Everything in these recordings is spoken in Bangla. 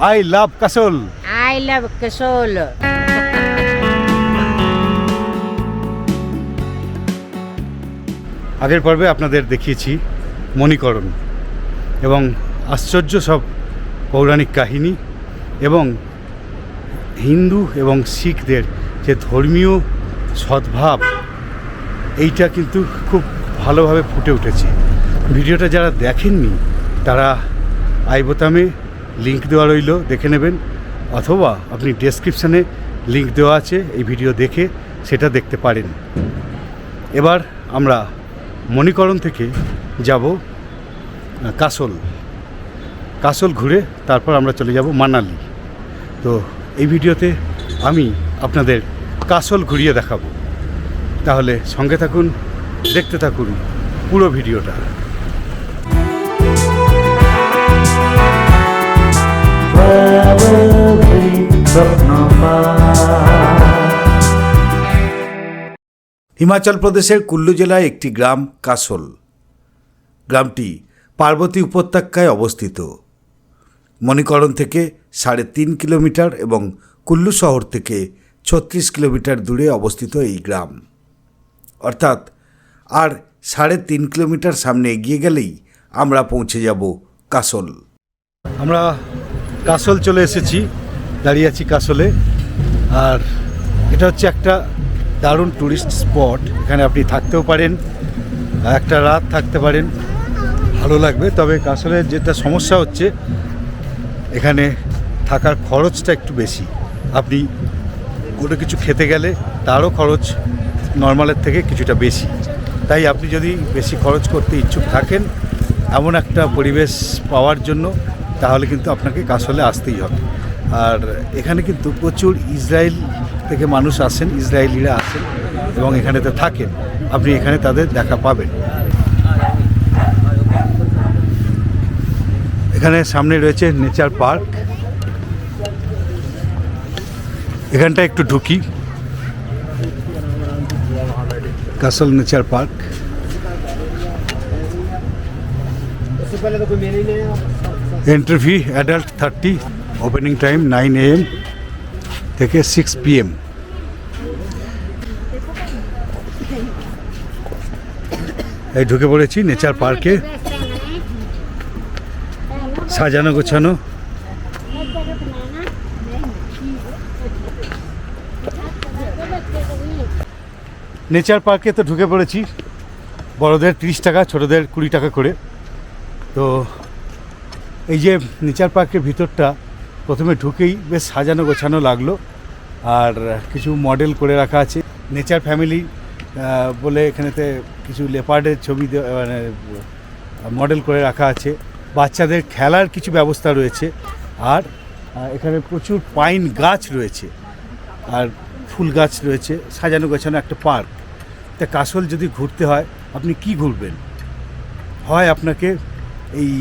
I love Kasol I love Kasol. আগের পর্বে আপনাদের দেখিয়েছি মণিকরণ এবং আশ্চর্য সব পৌরাণিক কাহিনী এবং হিন্দু এবং শিখদের যে ধর্মীয় সদ্ভাব এইটা কিন্তু খুব ভালোভাবে ফুটে উঠেছে ভিডিওটা যারা দেখেননি তারা আই বোতামে লিংক দেওয়া রইল, দেখে নেবেন, অথবা আপনি ডেসক্রিপশানে লিঙ্ক দেওয়া আছে, এই ভিডিও দেখে সেটা দেখতে পারেন। এবার আমরা মণিকরণ থেকে যাব কাসল। কাসল ঘুরে তারপর আমরা চলে যাব মানালি। তো এই ভিডিওতে আমি আপনাদের কাসল ঘুরিয়ে দেখাবো। তাহলে সঙ্গে থাকুন, দেখতে থাকুন পুরো ভিডিওটা। হিমাচল প্রদেশের কুল্লু জেলায় একটি গ্রাম, কাসল। গ্রামটি পার্বতী উপত্যকায় অবস্থিত। মণিকরণ থেকে সাড়ে তিন কিলোমিটার এবং কুল্লু শহর থেকে ছত্রিশ কিলোমিটার দূরে অবস্থিত এই গ্রাম। অর্থাৎ আর সাড়ে তিন কিলোমিটার সামনে এগিয়ে গেলেই আমরা পৌঁছে যাব কাসল। আমরা কাসল চলে এসেছি। দাঁড়িয়ে আছি কাসলে। আর এটা হচ্ছে একটা দারুণ ট্যুরিস্ট স্পট এখানে আপনি থাকতেও পারেন, একটা রাত থাকতে পারেন, ভালো লাগবে। তবে কাসলের যেটা সমস্যা হচ্ছে, এখানে থাকার খরচটা একটু বেশি। আপনি কোনো কিছু খেতে গেলে তারও খরচ নর্মালের থেকে কিছুটা বেশি। তাই আপনি যদি বেশি খরচ করতে ইচ্ছুক থাকেন, এমন একটা পরিবেশ পাওয়ার জন্য, তাহলে কিন্তু আপনাকে কাসলে আসতেই হবে। আর এখানে কিন্তু প্রচুর ইসরায়েল থেকে মানুষ আসেন, ইসরায়েলিরা আসেন এবং এখানেতে থাকেন। আপনি এখানে তাদের দেখা পাবেন। এখানে সামনে রয়েছে নেচার পার্ক। এখানটা একটু ঢুকি। Kasol nature park. Entry fee adult thirty opening time nine A M থেকে সিক্স পি এম এই ঢুকে পড়েছি নেচার পার্কে। সাজানো গোছানো। নেচার পার্কে তো ঢুকে পড়েছি। বড়দের তিরিশ টাকা, ছোটদের কুড়ি টাকা করে। তো এই যে নেচার পার্কের ভিতরটা প্রথমে ঢুকেই বেশ সাজানো গোছানো লাগল। আর কিছু মডেল করে রাখা আছে। নেচার ফ্যামিলি বলে এখানেতে কিছু লেপার্ডের ছবি মানে মডেল করে রাখা আছে। বাচ্চাদের খেলার কিছু ব্যবস্থা রয়েছে। আর এখানে প্রচুর পাইন গাছ রয়েছে। আর ফুল গাছ রয়েছে। সাজানো গোছানো একটা পার্ক। তা কাসল যদি ঘুরতে হয়, আপনি কি ঘুরবেন? হয় আপনাকে এই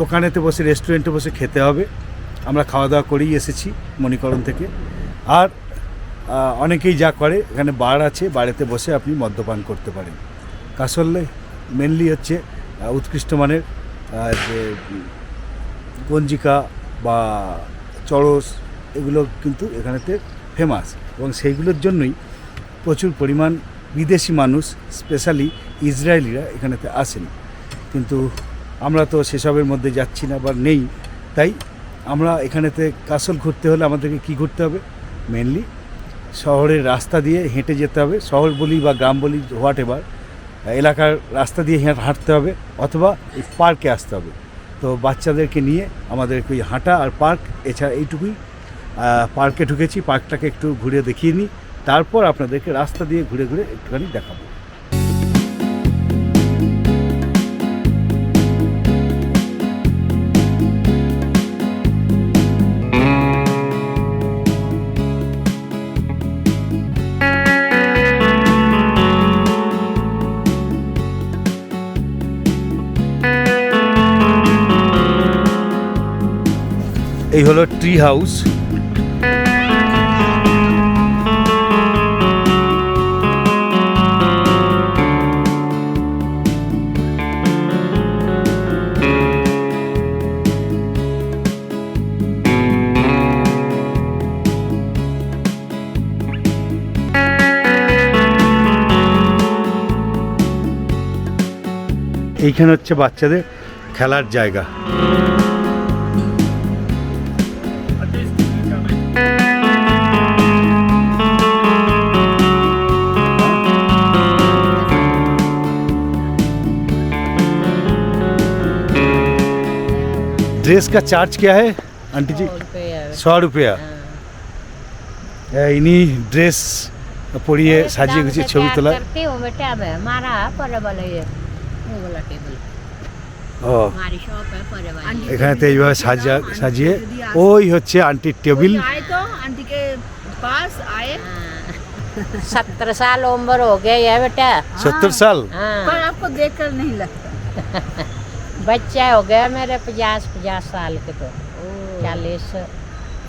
দোকানেতে বসে রেস্টুরেন্টে বসে খেতে হবে। আমরা খাওয়া দাওয়া করেই এসেছি মণিকরণ থেকে। আর অনেকেই যা করে, এখানে বার আছে, বাড়িতে বসে আপনি মদ্যপান করতে পারেন। কাসলে মেনলি হচ্ছে উৎকৃষ্ট মানের যে, গঞ্জিকা বা চড়স, এগুলো কিন্তু এখানেতে ফেমাস এবং সেইগুলোর জন্যই প্রচুর পরিমাণ বিদেশি মানুষ স্পেশালি ইসরায়েলিরা এখানেতে আসেন। কিন্তু আমরা তো সেসবের মধ্যে যাচ্ছি না বা নেই। তাই আমরা এখানেতে কাসল ঘুরতে হলে আমাদেরকে কি ঘুরতে হবে? মেনলি শহরের রাস্তা দিয়ে হেঁটে যেতে হবে। শহর বলি বা গ্রাম বলি হোয়াট এভার এলাকার রাস্তা দিয়ে হেঁটে হাঁটতে হবে অথবা এই পার্কে আসতে হবে। তো বাচ্চাদেরকে নিয়ে আমাদেরকে ওই হাঁটা আর পার্ক, এছাড়া এইটুকুই। পার্কে ঢুকেছি, পার্কটাকে একটু ঘুরে দেখিয়ে নিই। তারপর আপনাদেরকে রাস্তা দিয়ে ঘুরে ঘুরে একটুখানি দেখাবো। এই হলো ট্রি হাউস এইখানে হচ্ছে বাচ্চাদের খেলার জায়গা। ड्रेस का चार्ज क्या है आंटी जी सौ रुपये सौ रुपया इन्हीं ड्रेस পরিয়ে সাজিয়ে গুছিয়ে ছবি তোলা करती हूँ बेटा मैं हमारा पर वाला ये वो वाला टेबल ও हमारी शॉप है पर वाली এখানেতে এইভাবে সাজা সাজিয়ে ওই হচ্ছে আন্টির টেবিল आए तो आंटी के पास आए सत्तर साल उम्र हो गई है बेटा সত্তর সাল पर हाँ आपको देखकर नहीं लगता बच्चा हो गया मेरे पचास पचास साल के तो। चालीस।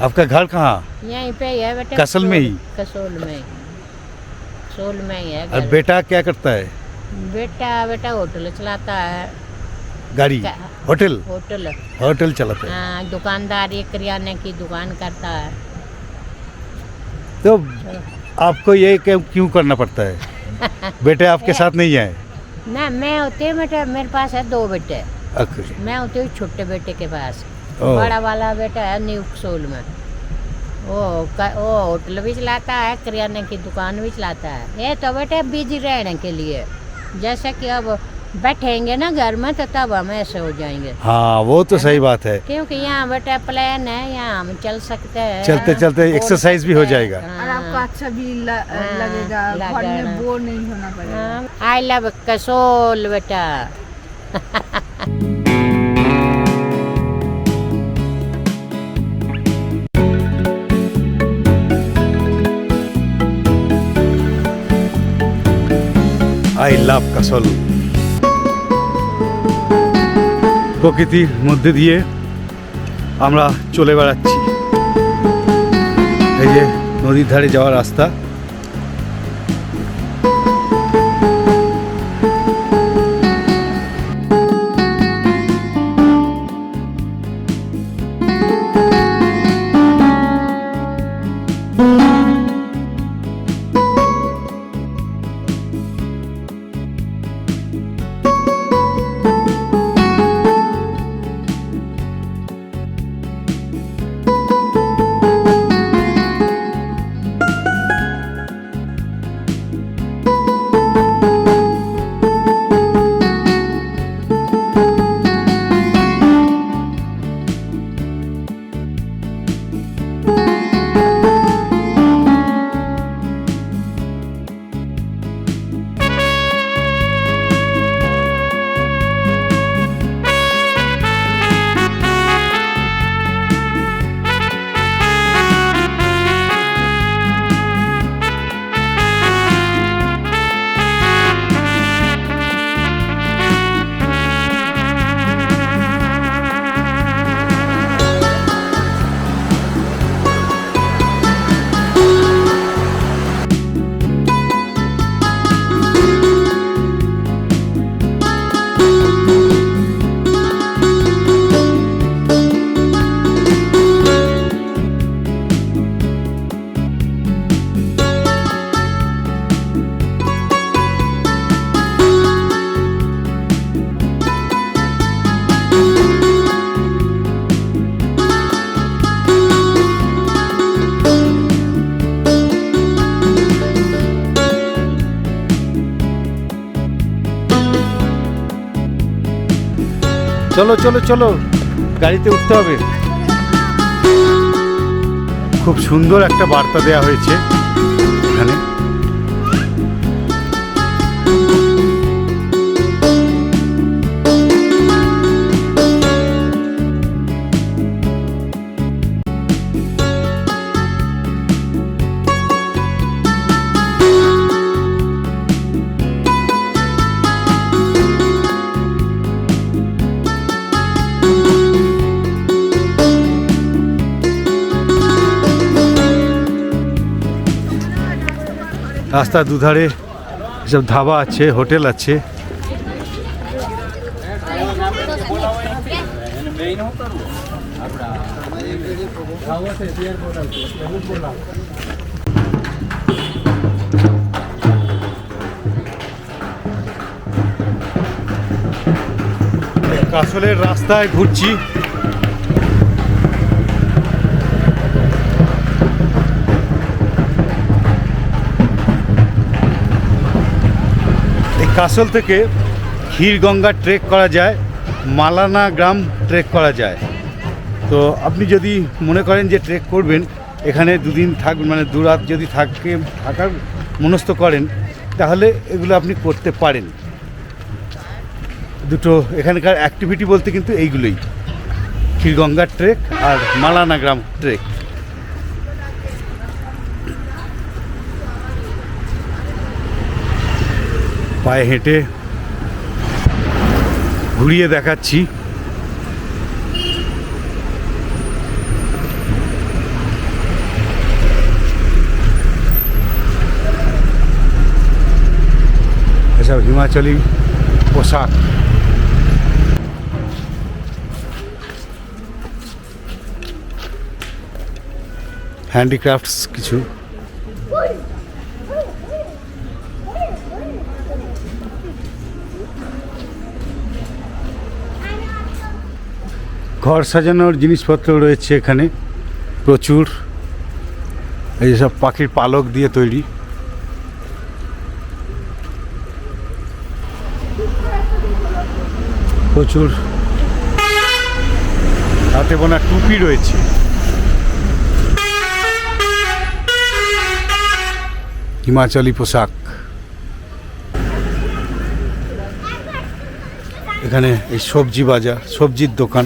आपका घर कहाँ? यहीं पे है बेटा। कसल में ही? कसोल में ही। कसोल में ही है और बेटा क्या करता है? बेटा बेटा होटल चलाता है। गाड़ी? होटल? होटल। होटल चलाता है। हाँ दुकानदारी किराने की दुकान करता है। तो आपको ये क्यों करना पड़ता है? बेटे आपके साथ नहीं आए ना मैं होती हूँ बेटा मेरे पास है दो बेटे। मैं होती हूँ छोटे बेटे के पास। बड़ा वाला बेटा है न्यू सोल में। वो वो होटल भी चलाता है किराने की दुकान भी चलाता है। ये तो बेटे बिज़ी रहने के लिए। जैसे कि अब बैठेंगे ना घर में तो तब हम ऐसे हो जाएँगे। हाँ वो तो सही बात है। क्योंकि यहाँ बेटा प्लान है यहाँ हम चल सकते हैं। चलते चलते एक्सरसाइज भी हो जाएगा। और आपको हाँ। अच्छा भी ल, हाँ, लगेगा। घर में बोर नहीं होना पड़ेगा। आई लव कसोल बेटा। I love castle. প্রকৃতির মধ্যে দিয়ে আমরা চলে বেড়াচ্ছি। এই যে নদীর ধারে যাওয়ার রাস্তা। চলো চলো চলো। গাড়িতে উঠতে হবে। খুব সুন্দর একটা বার্তা দেয়া হয়েছে। রাস্তার দুধারে সব ধাবা আছে হোটেল আছে। কাসলের রাস্তায় ঘুরছি। কাসল থেকে ক্ষীরগঙ্গা ট্রেক করা যায়, মালানা গ্রাম ট্রেক করা যায়। তো আপনি যদি মনে করেন যে ট্রেক করবেন, এখানে দুদিন থাকবেন মানে দু রাত যদি থাকে, থাকার মনস্থ করেন, তাহলে এগুলো আপনি করতে পারেন। দুটো এখানকার অ্যাক্টিভিটি বলতে কিন্তু এইগুলোই। ক্ষীরগঙ্গার ট্রেক আর মালানা গ্রাম ট্রেক। পায়ে হেঁটে ঘুরিয়ে দেখাচ্ছি। এসব হিমাচলি পোশাক। হ্যান্ডিক্রাফটস কিছু। ঘর সাজানোর জিনিসপত্র রয়েছে এখানে, প্রচুর। এই সব পাখির পালক দিয়ে তৈরি। প্রচুর। হাতে বোনা টুপি রয়েছে। হিমাচলি পোশাক। এখানে এই সবজি বাজার, সবজির দোকান।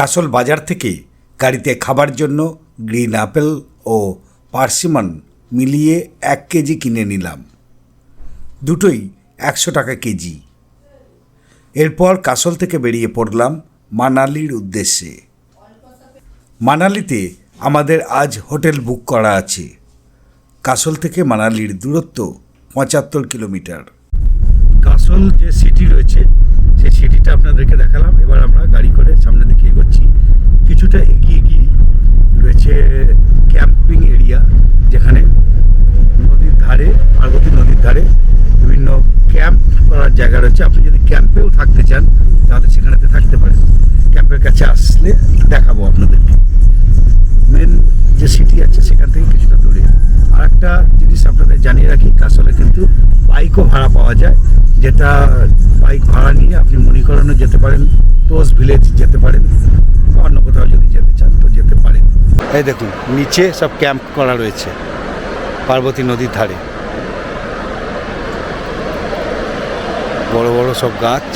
কাসল বাজার থেকে গাড়িতে খাবার জন্য গ্রিন আপেল ও পার্সিমন মিলিয়ে এক কেজি কিনে নিলাম। দুটোই একশো টাকা কেজি। এরপর কাসল থেকে বেরিয়ে পড়লাম মানালির উদ্দেশ্যে। মানালিতে আমাদের আজ হোটেল বুক করা আছে। কাসল থেকে মানালির দূরত্ব পঁচাত্তর কিলোমিটার। কাসল যে সিটি রয়েছে সেই সিটিটা আপনাদেরকে দেখালাম। এবার আমরা গাড়ি করে সামনের দিকে এগোচ্ছি। কিছুটা এগিয়ে গিয়ে রয়েছে ক্যাম্পিং এরিয়া, যেখানে নদীর ধারে, পার্বতী নদীর ধারে বিভিন্ন ক্যাম্প করার জায়গা রয়েছে। আপনি যদি ক্যাম্পেও থাকতে চান, তাহলে সেখানেতে থাকতে পারেন। ক্যাম্পের কাছে আসলে দেখাবো আপনাদেরকে। মেন যে সিটি আছে, সেখান থেকে কিছুটা দূরে। আর একটা জিনিস আপনাদের জানিয়ে রাখি কাসলে কিন্তু বাইকও ভাড়া পাওয়া যায়। যেটা বাইক ভাড়া নিয়ে আপনি মণিকরণে যেতে পারেন টোস ভিলেজ যেতে পারেন, বা অন্য কোথাও যদি যেতে চান, তো যেতে পারেন। এই দেখুন, নিচে সব ক্যাম্প করা রয়েছে, পার্বতী নদীর ধারে। বড় বড় সব গাছ।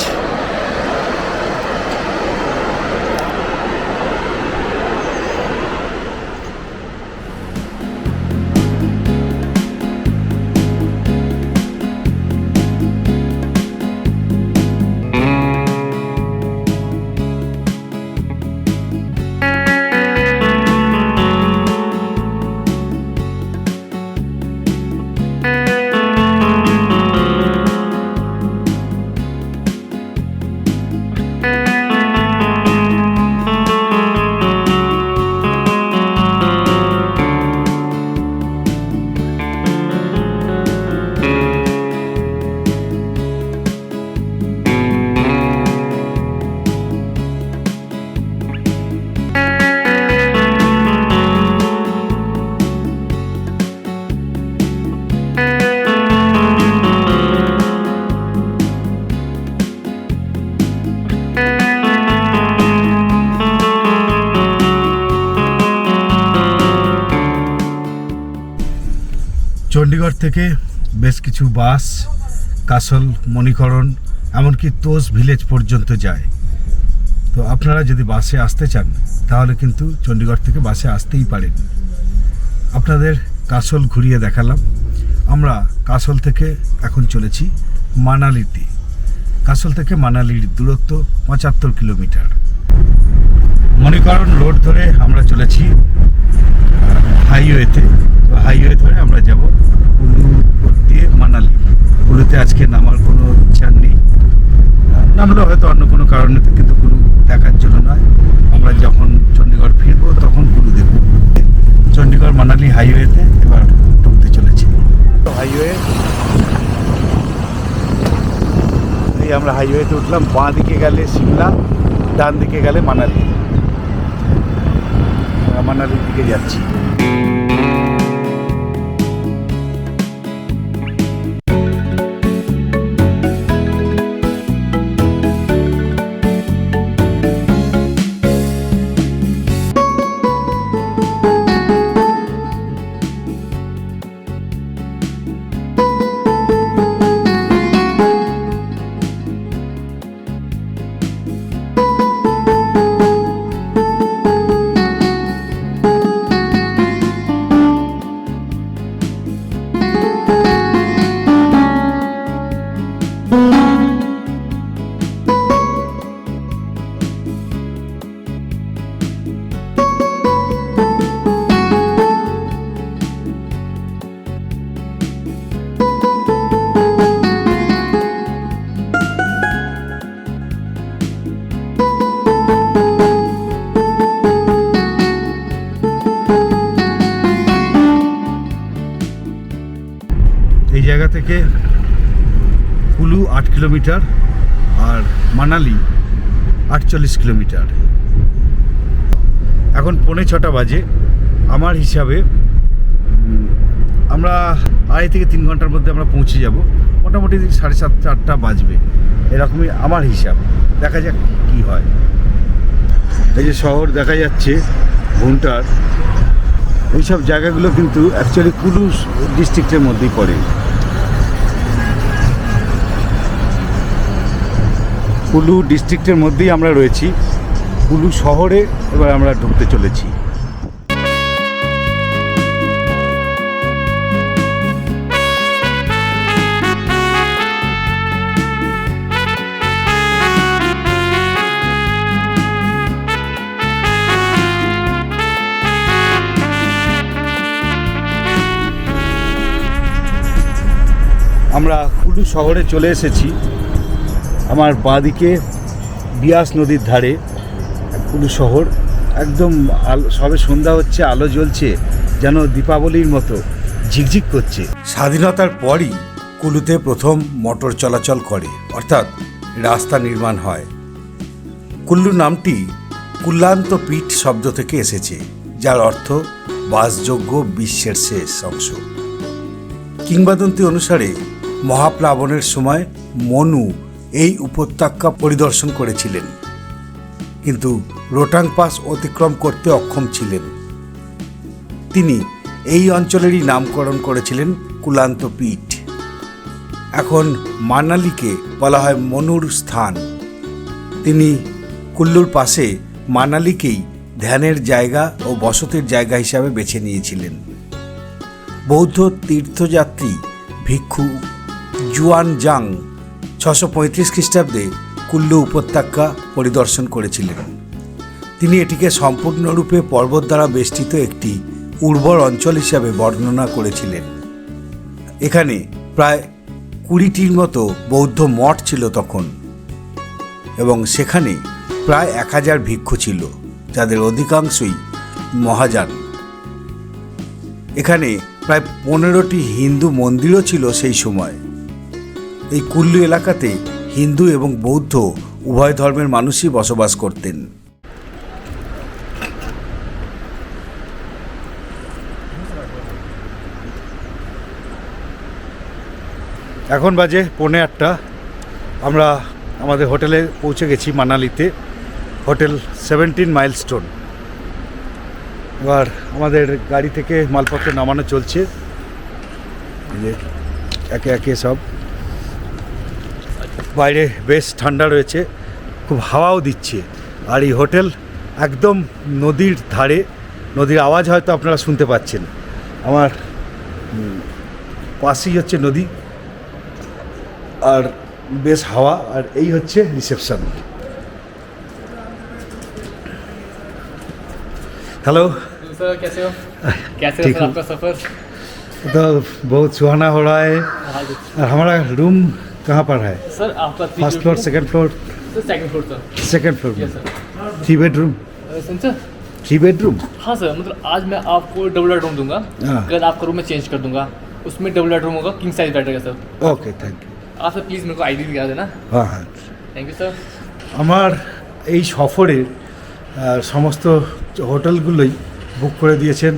চণ্ডীগড় থেকে বেশ কিছু বাস, কাসল, মণিকরণ, এমনকি তোষ ভিলেজ পর্যন্ত যায়। তো আপনারা যদি বাসে আসতে চান, তাহলে কিন্তু চণ্ডীগড় থেকে বাসে আসতেই পারেন। আপনাদের কাসল ঘুরিয়ে দেখালাম। আমরা কাসল থেকে এখন চলেছি মানালিতে। কাসল থেকে মানালির দূরত্ব পঁচাত্তর কিলোমিটার। মণিকরণ রোড ধরে আমরা চলেছি হাইওয়েতে হাইওয়ে ধরে আমরা যাব কুলু দিয়ে মানালি। কুলুতে আজকে নামার কোনো ইচ্ছা নেই। নামলেও হয়তো অন্য কোনো কারণে কিন্তু কুলু দেখার জন্য নয়। আমরা যখন চণ্ডীগড় ফিরবো তখন কুলু দেব চণ্ডীগড় মানালি হাইওয়েতে এবার ঢুকতে চলেছি। হাইওয়ে, এই আমরা হাইওয়েতে উঠলাম, বাঁ দিকে গেলে সিমলা, ডান দিকে গেলে মানালি। মানালির দিকে যাচ্ছি। থেকে কুলু আট কিলোমিটার আর মানালি আটচল্লিশ কিলোমিটার। এখন পৌনে ছটা বাজে। আমার হিসাবে আমরা আড়াই থেকে তিন ঘণ্টার মধ্যে আমরা পৌঁছে যাব। মোটামুটি সাড়ে সাতটা, আটটা বাজবে। এরকমই আমার হিসাব। দেখা যাক কি হয়। এই যে শহর দেখা যাচ্ছে, ঘুমটার। এইসব জায়গাগুলো কিন্তু অ্যাকচুয়ালি কুলু ডিস্ট্রিক্টের মধ্যেই পড়ে। কুলু ডিস্ট্রিক্টের মধ্যেই আমরা রয়েছি। কুলু শহরে এবার আমরা ঢুকতে চলেছি। আমরা কুলু শহরে চলে এসেছি। আমার বাঁদিকে বিয়াস নদীর ধারে কুলু শহর, একদম আলো, সবে সন্ধ্যা হচ্ছে, আলো জ্বলছে, যেন দীপাবলির মতো ঝিকঝিক করছে। স্বাধীনতার পরই কুলুতে প্রথম মোটর চলাচল করে, অর্থাৎ রাস্তা নির্মাণ হয়। কুল্লু নামটি কুল্লান্ত পীঠ শব্দ থেকে এসেছে, যার অর্থ বাসযোগ্য বিশ্বের শেষ অংশ। কিংবদন্তি অনুসারে মহাপ্লাবনের সময় মনু এই উপত্যকা পরিদর্শন করেছিলেন। কিন্তু রোটাং পাস অতিক্রম করতে অক্ষম ছিলেন। তিনি এই অঞ্চলেরই নামকরণ করেছিলেন কুলান্ত পীঠ। এখন মানালিকে বলা হয় মনুর স্থান। তিনি কুল্লুর পাশে মানালিকেই ধ্যানের জায়গা ও বসতির জায়গা হিসাবে বেছে নিয়েছিলেন। বৌদ্ধ তীর্থযাত্রী ভিক্ষু জুয়ান জাং ছশো পঁয়ত্রিশ খ্রিস্টাব্দে কুল্লু উপত্যকা পরিদর্শন করেছিলেন। তিনি এটিকে সম্পূর্ণরূপে পর্বত দ্বারা বেষ্টিত একটি উর্বর অঞ্চল হিসাবে বর্ণনা করেছিলেন। এখানে প্রায় কুড়িটির মতো বৌদ্ধ মঠ ছিল তখন এবং সেখানে প্রায় এক হাজার ভিক্ষু ছিল, যাদের অধিকাংশই মহাযান। এখানে প্রায় পনেরোটি হিন্দু মন্দিরও ছিল সেই সময়। এই কুল্লু এলাকাতে হিন্দু এবং বৌদ্ধ উভয় ধর্মের মানুষই বসবাস করতেন। এখন বাজে পৌনে আটটা। আমরা আমাদের হোটেলে পৌঁছে গেছি মানালিতে, হোটেল সেভেন্টিন মাইলস্টোন। এবার আমাদের গাড়ি থেকে মালপত্র নামানো চলছে। একে একে সব। বাইরে বেশ ঠান্ডা রয়েছে খুব হাওয়াও দিচ্ছে আর এই হোটেল একদম নদীর ধারে নদীর আওয়াজ হয়তো আপনারা শুনতে পাচ্ছেন আমার উম, পাশেই হচ্ছে নদী আর বেশ হাওয়া আর এই হচ্ছে রিসেপশন হ্যালো सर कैसे हो कैसे ठीक हो सर हूँ। आपका सफर तो बहुत सुहाना हो रहा है और हमारा रूम कहाँ पर है सर आपका first floor second floor second floor sir second floor yes में सर थ्री बेडरूम सुन सर थ्री बेडरूम हाँ सर मतलब आज मैं आपको डबल बेडरूम दूंगा हाँ। कल आपका रूम में चेंज कर दूंगा उसमें डबल बेडरूम होगा किंग साइज बेड रहेगा सर ओके थैंक यू आप सर प्लीज़ मेरे को आईडी दिखा देना হ্যাঁ হ্যাঁ थैंक यू सर আমার এই সফরে আহ, সমস্ত হোটেলগুলোই বুক করে দিয়েছেন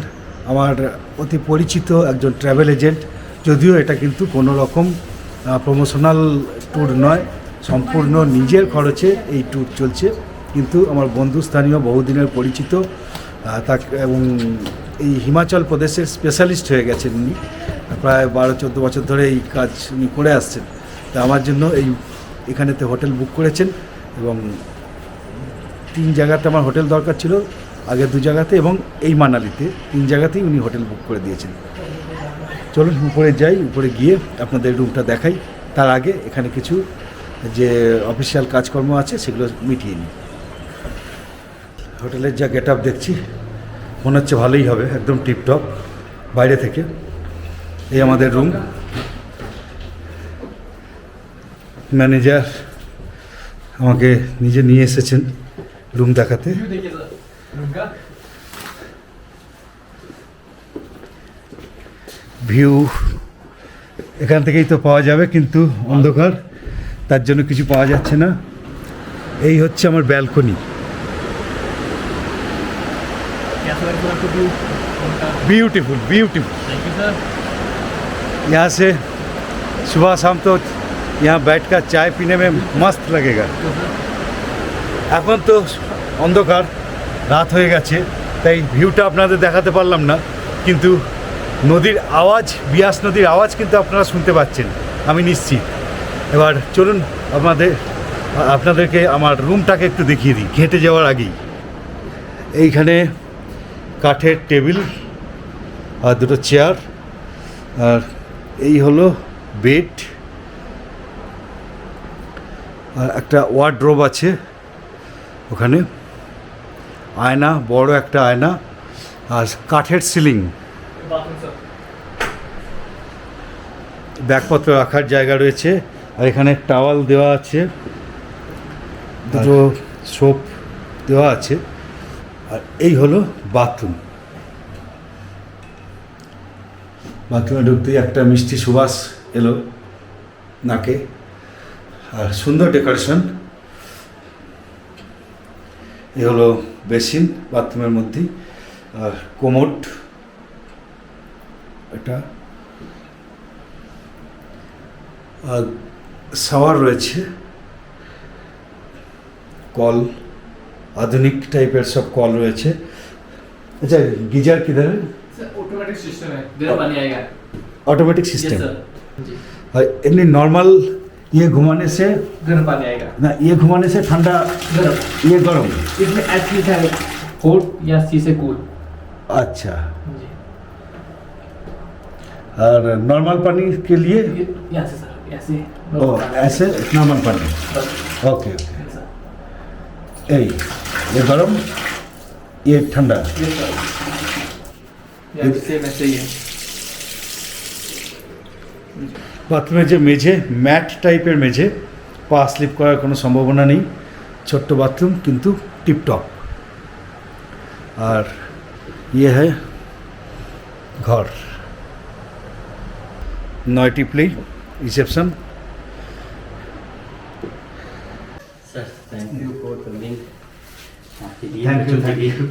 আমার অতি পরিচিত একজন ট্রাভেল এজেন্ট যদিও এটা কিন্তু কোনো রকম প্রমোশনাল ট্যুর নয়, সম্পূর্ণ নিজের খরচে এই ট্যুর চলছে। কিন্তু আমার বন্ধু স্থানীয় বহুদিনের পরিচিত তাকে এবং এই হিমাচল প্রদেশের স্পেশালিস্ট হয়ে গেছেন উনি। প্রায় বারো, চোদ্দ বছর ধরে এই কাজ উনি করে আসছেন। তা আমার জন্য এই এখানেতে হোটেল বুক করেছেন এবং তিন জায়গাতে আমার হোটেল দরকার ছিল, আগে দু জায়গাতে এবং এই মানালিতে। তিন জায়গাতেই উনি হোটেল বুক করে দিয়েছেন। চলুন, উপরে যাই, উপরে গিয়ে আপনাদের রুমটা দেখাই। তার আগে এখানে কিছু যে অফিসিয়াল কাজকর্ম আছে, সেগুলো মিটিয়ে নিই। হোটেলের যা গেট আপ দেখছি, মনে হচ্ছে ভালোই হবে, একদম টিপটপ বাইরে থেকে। এই আমাদের রুম ম্যানেজার আমাকে নিজে নিয়ে এসেছেন রুম দেখাতে। ভিউ এখান থেকেই তো পাওয়া যাবে কিন্তু অন্ধকার তার জন্য কিছু পাওয়া যাচ্ছে না এই হচ্ছে আমার ব্যালকনি कैसा लगा सर आपको व्यू रूम का beautiful beautiful thank you sir यहाँ से सुबह शाम तो यहाँ बैठकर चाय पीने में मस्त लगेगा এখন তো অন্ধকার রাত হয়ে গেছে তাই ভিউটা আপনাদের দেখাতে পারলাম না কিন্তু নদীর আওয়াজ, বিয়াস নদীর আওয়াজ কিন্তু আপনারা শুনতে পাচ্ছেন। আমি নিশ্চিত। এবার চলুন আমাদের আপনাদেরকে আমার রুমটাকে একটু দেখিয়ে দিই, ঘেঁটে যাওয়ার আগেই। এইখানে কাঠের টেবিল আর দুটো চেয়ার, আর এই হলো বেড, আর একটা ওয়ার্ড্রোব আছে ওখানে। আয়না, বড় একটা আয়না, আর কাঠের সিলিং। ব্যাগপত্র রাখার জায়গা রয়েছে আর এখানে টাওয়াল দেওয়া আছে দুটো সোপ দেওয়া আছে আর এই হলো বাথরুম। বাথরুমে ঢুকতেই একটা মিষ্টি সুবাস এলো নাকে আর সুন্দর ডেকোরেশন। এ হলো বেসিন বাথরুমের মধ্যেই আর কোমোট এটা আর শাওয়ার রয়েছে কল আধুনিক টাইপের সব কল রয়েছে আচ্ছা গিজার কিধার सर ऑटोमेटिक सिस्टम है गर्म पानी आएगा ऑटोमेटिक यस सिस्टम सर जी और इतनी नॉर्मल ये घुमाने से गर्म पानी आएगा ना ये घुमाने से ठंडा गर्म ये गर्म इसमें एच की है हॉट या सी से कूल अच्छा जी और नॉर्मल पानी के लिए ये- यहाँ से सर ऐसे ओ ऐसे नॉर्मल पानी बस ओके ओके यस सर এই ये गरम ये ठंडा यस सर यहाँ भी सेम ऐसे ही है বাথরুমের যে মেঝে ম্যাট টাইপের মেঝে পা স্লিপ করার কোনো সম্ভাবনা নেই ছোট্ট বাথরুম কিন্তু টিপটপ আর ইয়ে হ্যাঁ ঘর নয়টি প্লেই reception. Thank you for coming. Thank you thank you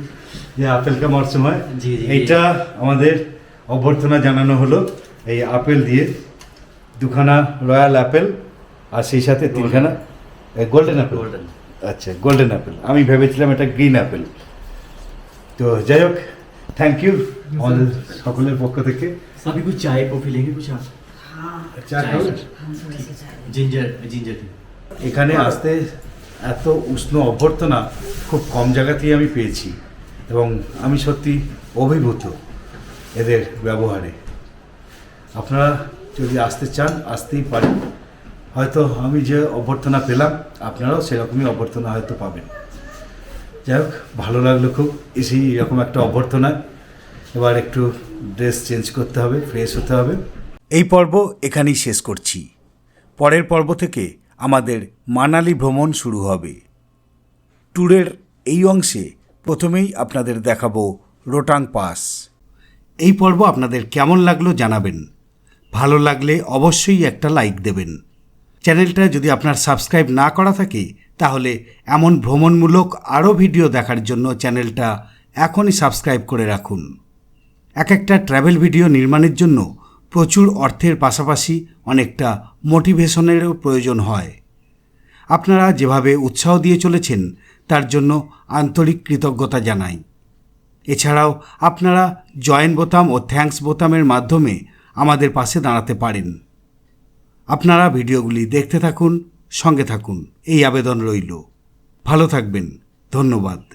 যে আপেল কামার এইটা আমাদের অভ্যর্থনা জানানো হলো এই আপেল দিয়ে। দুখানা রয়্যাল আপেল আর সেই সাথে তিনখানা গোল্ডেন আপেল আচ্ছা গোল্ডেন আপেল আমি ভেবেছিলাম এটা গ্রিন আপেল তো যাই হোক থ্যাংক ইউ আমাদের সকলের পক্ষ থেকে। আপনি কিছু চাই কফি লেগে কিছু জিঞ্জার জিঞ্জার এখানে আসতে এত উষ্ণ অভ্যর্থনা খুব কম জায়গাতেই আমি পেয়েছি এবং আমি সত্যি অভিভূত এদের ব্যবহারে। আপনারা যদি আসতে চান আসতেই পারেন। হয়তো আমি যে অভ্যর্থনা পেলাম আপনারাও সেরকমই অভ্যর্থনা হয়তো পাবেন। যাই হোক ভালো লাগল খুব। এসে এরকম একটা অভ্যর্থনা এবার একটু ড্রেস চেঞ্জ করতে হবে ফ্রেশ হতে হবে। এই পর্ব এখানেই শেষ করছি। পরের পর্ব থেকে আমাদের মানালি ভ্রমণ শুরু হবে। ট্যুরের এই অংশে প্রথমেই আপনাদের দেখাবো রোটাং পাস। এই পর্ব আপনাদের কেমন লাগল জানাবেন। ভালো লাগলে অবশ্যই একটা লাইক দেবেন। চ্যানেলটা যদি আপনার সাবস্ক্রাইব না করা থাকে, তাহলে এমন ভ্রমণমূলক আরও ভিডিও দেখার জন্য চ্যানেলটা এখনই সাবস্ক্রাইব করে রাখুন। এক একটা ট্র্যাভেল ভিডিও নির্মাণের জন্য প্রচুর অর্থের পাশাপাশি অনেকটা মোটিভেশনেরও প্রয়োজন হয়। আপনারা যেভাবে উৎসাহ দিয়ে চলেছেন, তার জন্য আন্তরিক কৃতজ্ঞতা জানাই। এছাড়াও আপনারা জয়েন বোতাম ও থ্যাঙ্কস বোতামের মাধ্যমে আমাদের পাশে দাঁড়াতে পারেন। আপনারা ভিডিওগুলি দেখতে থাকুন, সঙ্গে থাকুন। এই আবেদন রইল। ভালো থাকবেন। ধন্যবাদ।